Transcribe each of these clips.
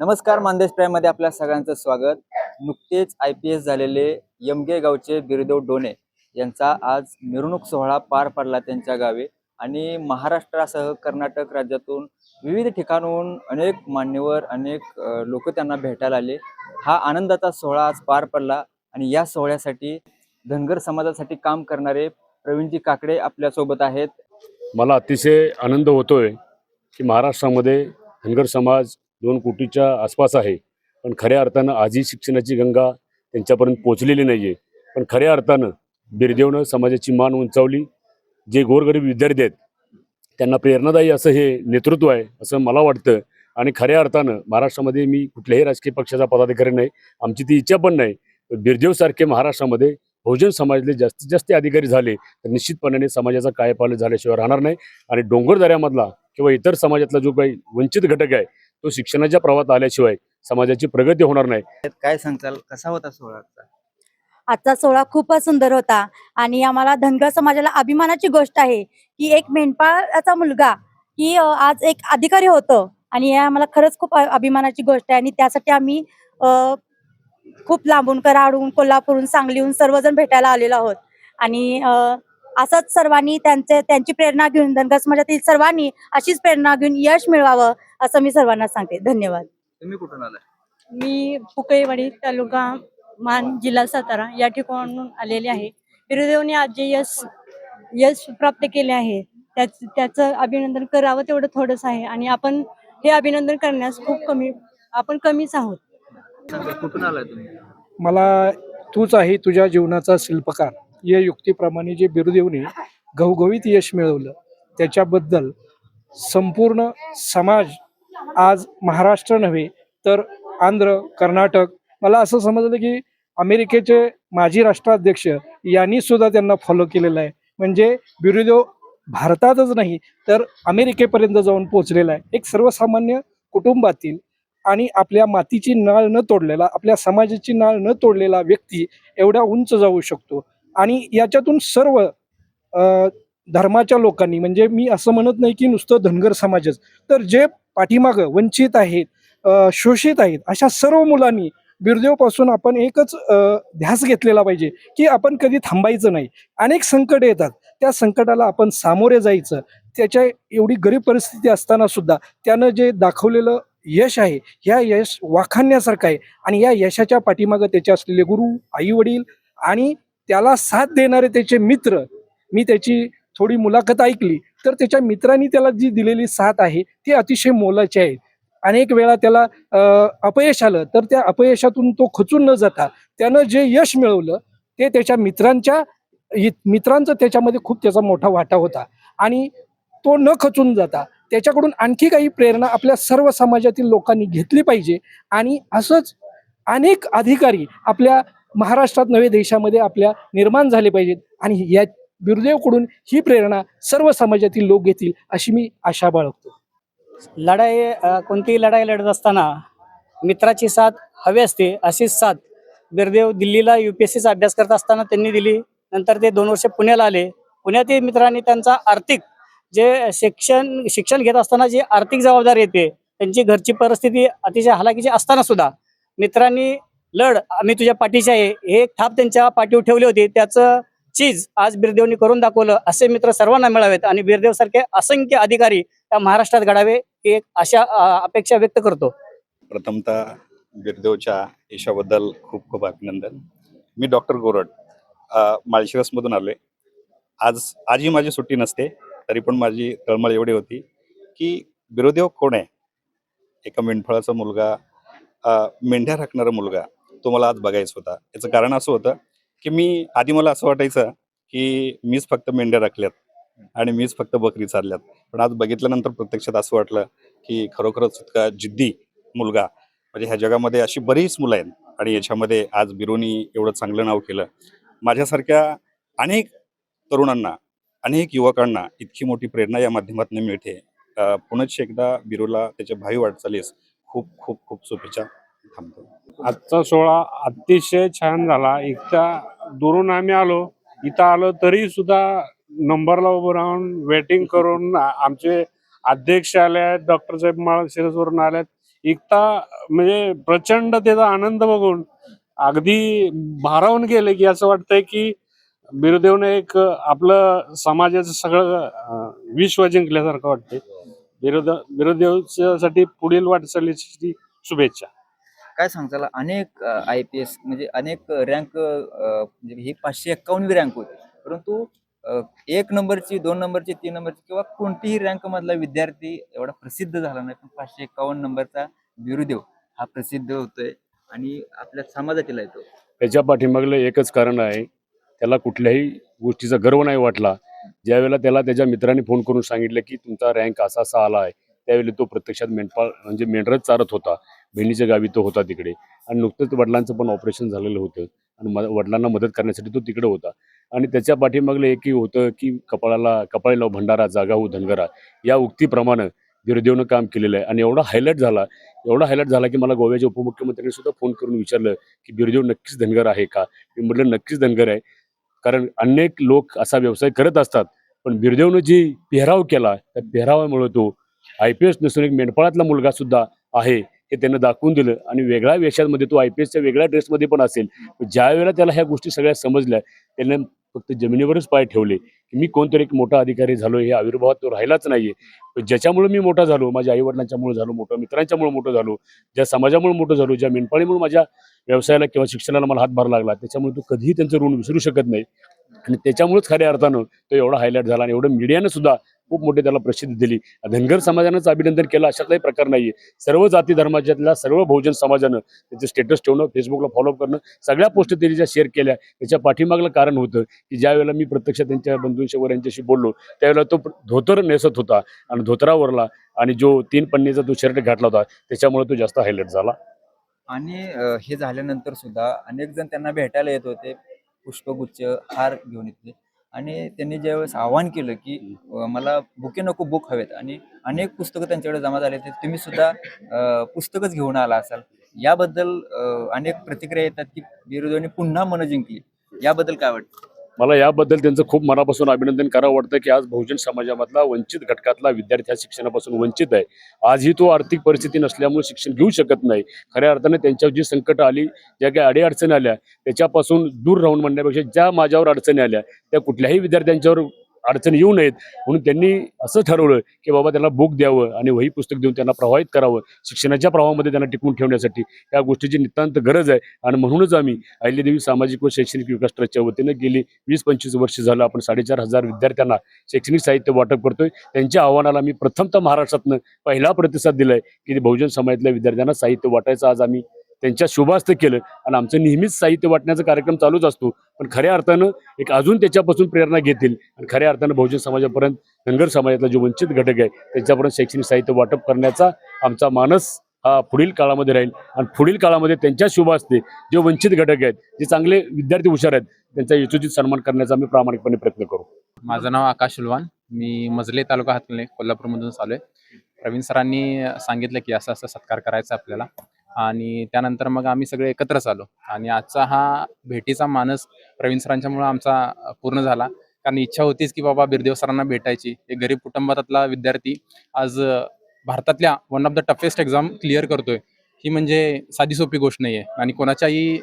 नमस्कार मानदेश प्राईममध्ये आपल्या सगळ्यांचं स्वागत. नुकतेच आय पी एस झालेले यमगे गावचे बिरदेव डोने यांचा आज मिरवणूक सोहळा पार पडला त्यांच्या गावी आणि महाराष्ट्रासह कर्नाटक राज्यातून विविध ठिकाणहून अनेक मान्यवर अनेक लोक त्यांना भेटायला आले. हा आनंदाचा सोहळा आज पार पडला आणि या सोहळ्यासाठी धनगर समाजासाठी काम करणारे प्रवीणजी काकडे आपल्यासोबत आहेत. मला अतिशय आनंद होतोय की महाराष्ट्रामध्ये धनगर समाज दोन कोटीच्या आसपास आहे. पण खऱ्या अर्थानं आजही शिक्षणाची गंगा त्यांच्यापर्यंत पोचलेली नाही आहे पण खऱ्या अर्थानं बिरदेवनं समाजाची मान उंचावली. जे गोरगरीब विद्यार्थी आहेत त्यांना प्रेरणादायी असं हे नेतृत्व आहे असं मला वाटतं. आणि खऱ्या अर्थानं महाराष्ट्रामध्ये मी कुठल्याही राजकीय पक्षाचा पदाधिकारी नाही आमची ती इच्छा पण नाही. बिरदेवसारखे महाराष्ट्रामध्ये बहुजन समाजले जास्तीत जास्त अधिकारी झाले तर निश्चितपणाने समाजाचा कायपालट झाल्याशिवाय राहणार नाही. आणि डोंगरदऱ्यामधला किंवा इतर समाजातला जो काही वंचित घटक आहे तो शिक्षणाच्या प्रवाहात आल्याशिवाय समाजाची प्रगती होणार नाही. काय सांगताल? कसा होता सोहळा आजचा? सोहळा खूपच सुंदर होता आणि आम्हाला धनगर समाजाला अभिमानाची गोष्ट आहे की एक मेंढपाळाचा मुलगा की आज एक अधिकारी होतो आणि हे आम्हाला खरंच खूप अभिमानाची गोष्ट आहे आणि त्यासाठी आम्ही अ, खूप लांबून कराडून कोल्हापूरहून सांगलीहून सर्वजण भेटायला आलेलो आहोत. आणि अ, असंच सर्वांनी त्यांचे त्यांची प्रेरणा घेऊन धनगर समाजातील सर्वांनी अशीच प्रेरणा घेऊन यश मिळवावं असं मी सर्वांना सांगते. धन्यवाद. तुम्ही कुठून आलाय? मी पुकईवाडी तालुका मान जिल्हा सातारा या ठिकाणून आलेले आहे. बिरुदेवने आज जे यश यश प्राप्त केले आहे त्याच त्याचं अभिनंदन करावं तेवढं थोडंच आहे आणि आपण हे अभिनंदन करण्यास खूप कमी आपण कमीच आहोत. कुठून आलाय तुम्ही? मला तूच आहे तुझ्या जीवनाचा शिल्पकार. या युक्तीप्रमाणे जे बिरुदेवने घवघवीत यश मिळवलं त्याच्याबद्दल संपूर्ण समाज आज महाराष्ट्र नव्हे तर आंध्र कर्नाटक मला असं समजलं की अमेरिकेचे माजी राष्ट्राध्यक्ष यांनी सुद्धा त्यांना फॉलो केलेलं आहे. म्हणजे बिरुदेव भारतातच नाही तर अमेरिकेपर्यंत जाऊन पोहोचलेला आहे. एक सर्वसामान्य कुटुंबातील आणि आपल्या मातीची नाळ न तोडलेला आपल्या समाजाची नाळ न तोडलेला व्यक्ती एवढा उंच जाऊ शकतो. आणि याच्यातून सर्व धर्माच्या लोकांनी म्हणजे मी असं म्हणत नाही की नुसतं धनगर समाजच तर जे पाठीमागं वंचित आहेत शोषित आहेत अशा सर्व मुलांनी बिरदेवपासून आपण एकच ध्यास घेतलेला पाहिजे की आपण कधी थांबायचं नाही. अनेक संकट येतात. त्या संकटाला आपण सामोरे जायचं. त्याच्या एवढी गरीब परिस्थिती असताना सुद्धा त्यानं जे दाखवलेलं यश आहे ह्या यश वाखाणण्यासारखं आहे. आणि या यशाच्या पाठीमागं त्याचे असलेले गुरु आई वडील आणि त्याला साथ देणारे त्याचे मित्र मी त्याची थोडी मुलाखत ऐकली तर त्याच्या मित्रांनी त्याला जी दिलेली साथ आहे ती अतिशय मोलाची आहे. अनेक वेळा त्याला अपयश आलं तर त्या अपयशातून तो खचून न जाता त्यानं जे यश मिळवलं ते त्याच्या मित्रांच्या मित्रांचं त्याच्यामध्ये खूप त्याचा मोठा वाटा होता. आणि तो न खचून जाता त्याच्याकडून आणखी काही प्रेरणा आपल्या सर्व समाजातील लोकांनी घेतली पाहिजे. आणि असंच अनेक अधिकारी आपल्या महाराष्ट्रात नव्हे देशामध्ये आपल्या निर्माण झाले पाहिजेत. आणि या बिरुदेवकडून ही प्रेरणा सर्व समाजातील लोक घेतील अशी मी आशा बाळगतो. लढाई कोणतीही लढाई लढत असताना मित्राची साथ हवी असते अशीच साथ बिरदेव दिल्लीला यू पी एस सीचा अभ्यास करत असताना त्यांनी दिली. नंतर ते दोन वर्ष पुण्याला आले. पुण्यातील मित्रांनी त्यांचा आर्थिक जे शिक्षण शिक्षण घेत असताना जी आर्थिक जबाबदारी येते त्यांची घरची परिस्थिती अतिशय हलाखीची असताना सुद्धा मित्रांनी लढ आम्ही तुझ्या पाठीशी आहे. हे एक थाप त्यांच्या पाठीवर ठेवली होती. त्याचं चीज आज बिरदेवनी करून दाखवलं असे मित्र सर्वांना मिळावेत. आणि बिरदेव सारखे असंख्य अधिकारी या महाराष्ट्रात घडावे ही एक अशा अपेक्षा व्यक्त करतो. प्रथमतः बिरदेवच्या यशाबद्दल खूप खूप अभिनंदन. मी डॉक्टर गोरड अ, माळशिरसमधून आलोय. आज आजही माझी सुट्टी नसते तरी पण माझी तळमळ एवढी होती की बिरोदेव कोण आहे? एका मेंढफळाचा मुलगा मेंढ्या राखणारा मुलगा तो मला आज बघायचा होता. याचं कारण असं होतं की मी आधी मला असं वाटायचं की मीच फक्त मेंढ्या राखल्यात आणि मीच फक्त बकरी चालल्यात पण आज बघितल्यानंतर प्रत्यक्षात असं वाटलं की खरोखरच इतका जिद्दी मुलगा म्हणजे ह्या जगामध्ये अशी बरीच मुलं आहेत आणि याच्यामध्ये आज बिरोनी एवढं चांगलं नाव केलं. माझ्यासारख्या अनेक तरुणांना अनेक युवकांना इतकी मोठी प्रेरणा या माध्यमातून मिळते. अं, पुनश्च एकदा बिरोला त्याच्या भावी वाटचालीस खूप खूप खूप शुभेच्छा. थांबतो आजचा सोहळा अतिशय छान झाला. इथं दुरून आम्ही आलो. इथं आलो तरी सुद्धा नंबरला उभं राहून वेटिंग करून आमचे अध्यक्ष आले आहेत डॉक्टर साहेब माळ शिरसवरून आले आहेत एकता म्हणजे प्रचंड त्याचा आनंद बघून अगदी भारावून गेले की असं वाटतंय की बिरुदेवने एक आपलं समाजाचं सगळं विश्व जिंकल्यासारखं वाटतंय. बिरुद बिरुदेवसाठी पुढील वाटचालीची शुभेच्छा. काय सांगताल अनेक आय पी एस म्हणजे अनेक रँक म्हणजे ही पाचशे एक्कावन्नवी रँक होती. परंतु एक नंबरची दोन नंबरची तीन नंबरची किंवा कोणतीही रँक मधला विद्यार्थी एवढा प्रसिद्ध झाला नाही. पण पाचशे एक्कावन्न नंबरचा बिरुदेव हा प्रसिद्ध होतोय आणि आपल्या समाजातील येतो त्याच्या पाठीमागलं एकच कारण आहे. त्याला कुठल्याही गोष्टीचा गर्व नाही वाटला. ज्यावेळेला त्याला त्याच्या मित्राने फोन करून सांगितलं की तुमचा रँक असा असा आला आहे त्यावेळी तो प्रत्यक्षात मेंढपाळ म्हणजे मेंढरच चारत होता. बहिणीच्या गावी तो होता तिकडे. आणि नुकतंच वडिलांचं पण ऑपरेशन झालेलं होतं. आणि म वडिलांना मदत करण्यासाठी तो तिकडे होता. आणि त्याच्या पाठीमागलं एकही होतं की कपाळाला कपाळीला भंडारा जागा हो धनगरा या उक्तीप्रमाणे बिरदेवनं काम केलेलं आहे. आणि एवढा हायलाईट झाला एवढा हायलाईट झाला की मला गोव्याच्या उपमुख्यमंत्र्यांनी सुद्धा फोन करून विचारलं की बिरदेव नक्कीच धनगर आहे का? मी म्हटलं नक्कीच धनगर आहे. कारण अनेक लोक असा व्यवसाय करत असतात. पण बिरदेवनं जी पेहराव केला त्या पेहरावामुळे तो आय पी एस नसून एक मेंढपाळातला मुलगा सुद्धा आहे. हे त्यांना दाखवून दिलं. आणि वेगळ्या वेशामध्ये तो आय पी एसच्या वेगळ्या ड्रेसमध्ये पण असेल. ज्या वेळेला त्याला ह्या गोष्टी सगळ्या समजल्या त्यांना फक्त जमिनीवरच पाय ठेवले की मी कोणतरी एक मोठा अधिकारी झालो हे आविर्भावात तो राहिलाच नाहीये. पण ज्याच्यामुळे मी मोठा झालो माझ्या आईवडिलांच्यामुळे झालो मोठं मित्रांच्यामुळे मोठं झालो ज्या समाजामुळे मोठं झालो ज्या मेंढपाळीमुळे माझ्या व्यवसायाला किंवा शिक्षणाला मला हातभार लागला त्याच्यामुळे तो कधीही त्यांचं ऋण विसरू शकत नाही. आणि त्याच्यामुळेच खऱ्या अर्थानं तो एवढा हायलाईट झाला आणि एवढं मीडियानं सुद्धा खूप मोठे त्याला प्रसिद्धी दिली. धनगर समाजानंच अभिनंदन केलं अशातलाही प्रकार नाहीये. सर्व जाती धर्माच्यातल्या सर्व बहुजन समाजानं त्याचं स्टेटस ठेवणं फेसबुकला फॉलोअप करणं सगळ्या पोस्ट त्यांनी ज्या शेअर केल्या त्याच्या पाठीमागलं कारण होतं की ज्यावेळेला मी प्रत्यक्ष त्यांच्या बंधूंशी वगैरे यांच्याशी बोललो त्यावेळेला तो धोतर नेसत होता आणि धोतरावरला आणि जो तीन पन्नीचा तो शर्ट घातला होता त्याच्यामुळे तो जास्त हायलाईट झाला. आणि हे झाल्यानंतर सुद्धा अनेक जण त्यांना भेटायला येत होते पुष्पगुच्छ हार घेऊन येते आणि त्यांनी ज्यावेळेस आवाहन केलं की मला बुके नको बुक हवेत. आणि अनेक पुस्तकं त्यांच्याकडे जमा झाले ते तुम्ही सुद्धा पुस्तकच घेऊन आला असाल. याबद्दल अनेक प्रतिक्रिया येतात की विरोधीने पुन्हा मन जिंकली. याबद्दल काय वाटतं? मला याबद्दल त्यांचं खूप मनापासून अभिनंदन करावं वाटतं की आज बहुजन समाजामधला वंचित घटकातला विद्यार्थी हा शिक्षणापासून वंचित आहे. आजही तो आर्थिक परिस्थिती नसल्यामुळे शिक्षण घेऊ शकत नाही. खऱ्या अर्थाने त्यांच्यावर जी संकट आली ज्या काही अडीअडचणी आल्या त्याच्यापासून दूर राहून म्हणण्यापेक्षा ज्या माझ्यावर अडचणी आल्या त्या कुठल्याही विद्यार्थ्यांच्यावर अडचणी येऊ नयेत. म्हणून त्यांनी असं ठरवलं की बाबा त्यांना बुक द्यावं आणि वही पुस्तक देऊन त्यांना प्रवाहित करावं. शिक्षणाच्या प्रवाहामध्ये त्यांना टिकवून ठेवण्यासाठी या गोष्टीची नितांत गरज आहे. आणि म्हणूनच आम्ही अहिल्यादेवी सामाजिक व शैक्षणिक विकास ट्रस्टच्या वतीनं गेली वीस पंचवीस वर्ष झालं आपण साडेचार हजार विद्यार्थ्यांना शैक्षणिक साहित्य वाटप करतोय. त्यांच्या आव्हानाला मी प्रथमतः महाराष्ट्रातनं पहिला प्रतिसाद दिलाय की ते बहुजन समाजातल्या विद्यार्थ्यांना साहित्य वाटायचं. आज आम्ही त्यांच्या शुभास्त केलं. आणि आमचं नेहमीच साहित्य वाटण्याचा कार्यक्रम चालूच असतो. पण खऱ्या अर्थानं एक अजून त्याच्यापासून प्रेरणा घेतील. आणि खऱ्या अर्थानं बहुजन समाजापर्यंत धनगर समाजातला जो वंचित घटक आहे त्यांच्यापर्यंत शैक्षणिक साहित्य वाटप करण्याचा आमचा मानस हा पुढील काळामध्ये राहील. आणि पुढील काळामध्ये त्यांच्या शुभ असते जे वंचित घटक आहेत जे चांगले विद्यार्थी हुशार आहेत त्यांचा यशोचित सन्मान करण्याचा आम्ही प्रामाणिकपणे प्रयत्न करू. माझं नाव आकाश उलवान मी मजले तालुका हातले कोल्हापूरमधून चालू आहे. प्रवीण सरांनी सांगितलं की असं असं सत्कार करायचा आपल्याला. आणि त्यानंतर मग आम्ही सगळे एकत्रच आलो. आणि आजचा हा भेटीचा मानस प्रवीण सरांच्यामुळं आमचा पूर्ण झाला. कारण इच्छा होतीच की बाबा बिरदेव सरांना भेटायची. एक गरीब कुटुंबातला विद्यार्थी आज भारतातल्या one of the toughest exam clear करतोय. ही म्हणजे साधी सोपी गोष्ट नाही आहे आणि कोणाच्याही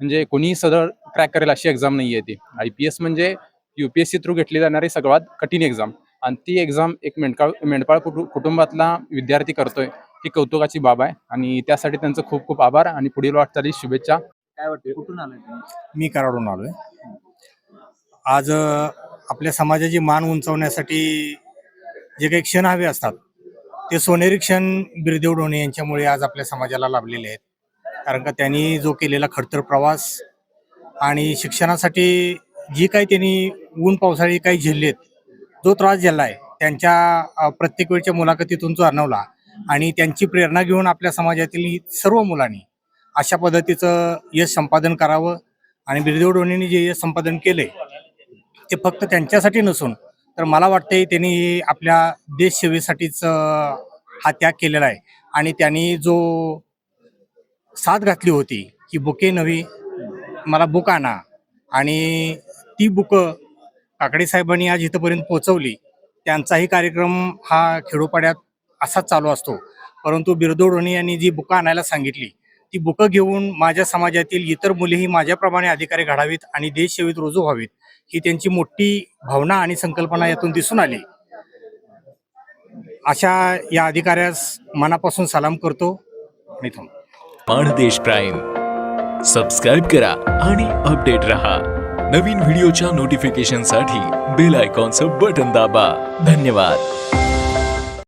म्हणजे कोणीही सदळ क्रॅक करेल अशी एक्झाम नाही आहे ती. आय पी एस म्हणजे U P S C through घेतली जाणारी सगळ्यात कठीण एक्झाम आणि ती एक्झाम एक मेंढकाळ मेंढपाळ कुटु- कुटुंबातला विद्यार्थी करतोय. ही कौतुकाची बाब आहे. आणि त्यासाठी त्यांचं खूप खूप आभार आणि पुढील वाटचाली शुभेच्छा. काय वाटतं कुठून आलं तुम्ही? मी कराडून आलोय. आज अ, आपल्या समाजाची मान उंचावण्यासाठी जे काही क्षण हवे असतात ते सोनेरी क्षण बिरदेव डोणे यांच्यामुळे आज आपल्या समाजाला लाभलेले आहेत. कारण का त्यांनी जो केलेला खडतर प्रवास आणि शिक्षणासाठी जी काही त्यांनी ऊन पावसाळी काही झेललेत जो त्रास झेलला आहे त्यांच्या अ, प्रत्येक वेळच्या मुलाखतीतून तो अनुभवला आणि त्यांची प्रेरणा घेऊन आपल्या समाजातील सर्व मुलांनी अशा पद्धतीचं यश संपादन करावं आणि बिरदेव डोणेंनी जे यश संपादन केले ते फक्त त्यांच्यासाठी नसून तर मला वाटते त्यांनी आपल्या देशसेवेसाठीच हा त्याग केलेला आहे. आणि त्यांनी जो साथ घातली होती की बुके नवी मला बुक आणा. आणि ती बुकं काकडे साहेबांनी आज इथंपर्यंत पोहोचवली. त्यांचाही कार्यक्रम हा खेडोपाड्यात असाच चालू असतो. परंतु बिरदो यांनी जी बुकं आणायला सांगितली ती बुकं घेऊन माझ्या समाजातील इतर मुलेही माझ्याप्रमाणे अधिकारी घडावीत आणि देशसेवेत रुजू व्हावीत ही त्यांची मोठी भावना आणि संकल्पना यातून दिसून आली. अशा या अधिकाऱ्यास मनापासून सलाम करतो. आणि माणदेश प्राईम. सबस्क्राईब करा आणि अपडेट रहा. नवीन व्हिडिओच्या नोटिफिकेशनसाठी बेल आयकॉनचं बटन दाबा. धन्यवाद.